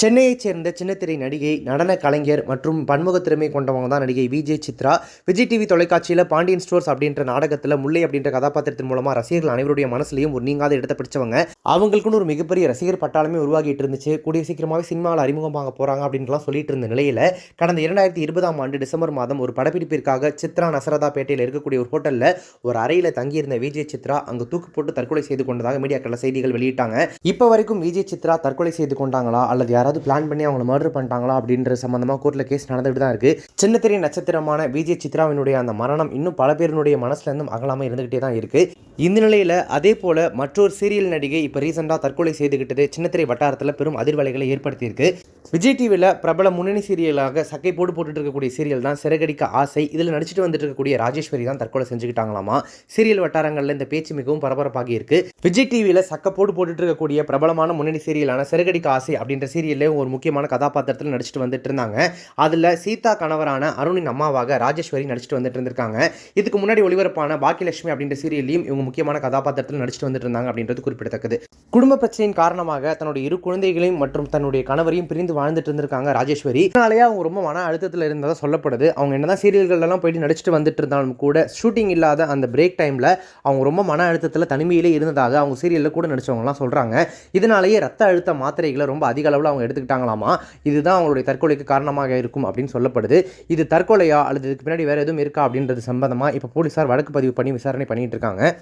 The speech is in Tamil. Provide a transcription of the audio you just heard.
சென்னையைச் சேர்ந்த சின்னத்திரை நடிகை நடன கலைஞர் மற்றும் பன்முக திறமை கொண்டவங்க தான் நடிகை விஜய் சித்ரா. விஜய் டிவி தொலைக்காட்சியில் பாண்டியன் ஸ்டோர்ஸ் அப்படின்ற நாடகத்தில் முல்லை அப்படின்ற கதாபாத்திரத்தின் மூலமாக ரசிகர்கள் அனைவருடைய மனசுலையும் ஒரு நீங்காத இடத்தை பிடிச்சவங்க. அவங்களுக்குன்னு ஒரு மிகப்பெரிய ரசிகர் பட்டாளமே உருவாகிட்டு இருந்துச்சு. கூடிய சீக்கிரமாகவே சினிமாவில் அறிமுகமாக போகிறாங்க அப்படின்லாம் சொல்லிட்டு இருந்த நிலையில் கடந்த இரண்டாயிரத்தி இருபதாம் ஆண்டு டிசம்பர் மாதம் ஒரு படப்பிடிப்பிற்காக சித்ரா நசரதா பேட்டையில் இருக்கக்கூடிய ஒரு ஹோட்டலில் ஒரு அறையில் தங்கியிருந்த விஜய் சித்ரா அங்கு தூக்கு போட்டு தற்கொலை செய்து கொண்டதாக மீடியாக்களில் செய்திகள் வெளியிட்டாங்க. இப்போ வரைக்கும் விஜய் சித்ரா தற்கொலை செய்து கொண்டாங்களா அல்லது யாராவது பிளான் பண்ணி அவங்கள மர்டர் பண்ணிட்டாங்களா அப்படின்ற சம்பந்தமாக கோர்ட்டில் கேஸ் நடந்துட்டு தான் இருக்கு. சின்னத்திரை நட்சத்திரமான விஜய் சித்ராவினுடைய அந்த மரணம் இன்னும் பல பேருடைய மனசுல இருந்தும் அகலாமல் இருந்துகிட்டே தான் இருக்கு. இந்த நிலையில் அதே போல் மற்றொரு சீரியல் நடிகை இப்போ ரீசெண்டாக தற்கொலை செய்துகிட்டது சின்னத்திரை வட்டாரத்தில் பெரும் அதிர்வலைகளை ஏற்படுத்தியிருக்கு. விஜய் டிவியில் பிரபல முன்னணி சீரியலாக சக்கை போடு போட்டுட்டு இருக்கக்கூடிய சீரியல் தான் சிறகடிக்க ஆசை. இதில் நடிச்சிட்டு வந்துட்டு இருக்கக்கூடிய ராஜேஸ்வரி தான் தற்கொலை செஞ்சுக்கிட்டாங்களாமா? சீரியல் வட்டாரங்களில் இந்த பேச்சு மிகவும் பரபரப்பாகி இருக்கு. விஜய் டிவியில் சக்க போடு போட்டுட்டு இருக்கக்கூடிய பிரபலமான முன்னணி சீரியலான சிறகடிக்க ஆசை அப்படின்ற சீரியல்ல ஒரு முக்கியமான கதாபாத்திரத்தில் நடிச்சிட்டு வந்துட்டு இருந்தாங்க அதில் சீதா கணவரான அருணின் அம்மாவாக ராஜேஸ்வரி நடிச்சிட்டு வந்துட்டு இருந்திருக்காங்க இதுக்கு முன்னாடி ஒளிபரப்பான பாக்கியலட்சுமி அப்படின்ற சீரியல்லையும் இவங்க முக்கியமான கதாபாத்திரத்தில் நடிச்சிட்டு வந்துட்டு இருந்தாங்க அப்படின்றது குறிப்பிடத்தக்கது. குடும்ப பிரச்சனையின் காரணமாக தன்னுடைய இரு குழந்தைகளையும் மற்றும் தன்னுடைய கணவரையும் பிரிந்து வாழ்ந்துட்டு இருந்திருக்காங்க ராஜேஸ்வரி. அதனாலேயே அவங்க ரொம்ப மன அழுத்தத்தில் இருந்ததாக சொல்லப்படுது. அவங்க என்னதான் சீரியல்கள்லாம் போயிட்டு நடிச்சிட்டு வந்துட்டு இருந்தாலும் கூட ஷூட்டிங் இல்லாத அந்த பிரேக் டைமில் அவங்க ரொம்ப மன அழுத்தத்தில் தனிமையிலே இருந்ததாக அவங்க சீரியலில் கூட நடித்தவங்கலாம் சொல்கிறாங்க இதனாலேயே ரத்த அழுத்த மாத்திரைகளை ரொம்ப அதிக அளவில் அவங்க எடுத்துக்கிட்டாங்களாமா? இதுதான் அவங்களுடைய தற்கொலைக்கு காரணமாக இருக்கும் அப்படின்னு சொல்லப்படுது. இது தற்கொலையா? அல்லது இதுக்கு பின்னாடி வேறு எதுவும் இருக்கா? அப்படின்றது சம்பந்தமாக இப்போ போலீஸார் வழக்கு பதிவு பண்ணி விசாரணை பண்ணிகிட்டு இருக்காங்க.